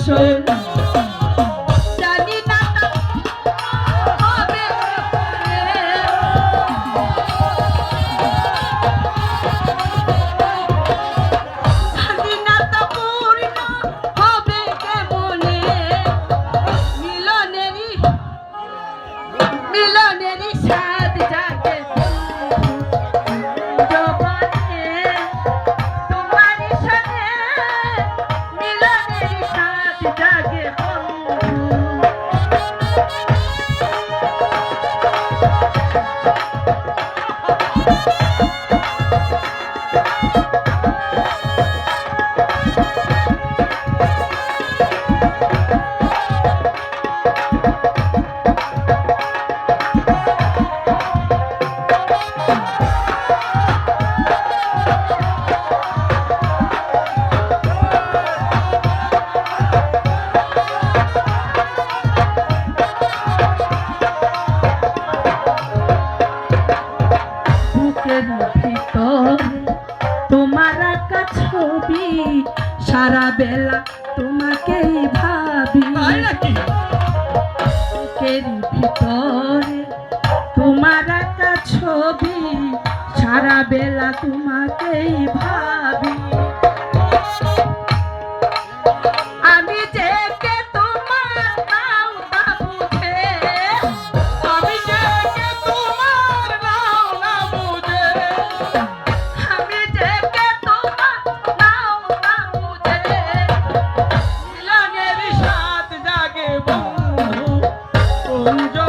আসন Thank you. তোমার আঁকা ছবি সারা বেলা তোমাকেই ভাবি। বুকের ভিতর তোমার একটা ছবি সারা বেলা তোমাকেই ভাবি।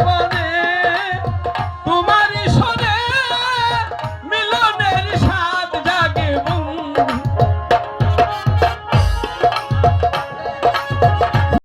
사랑하는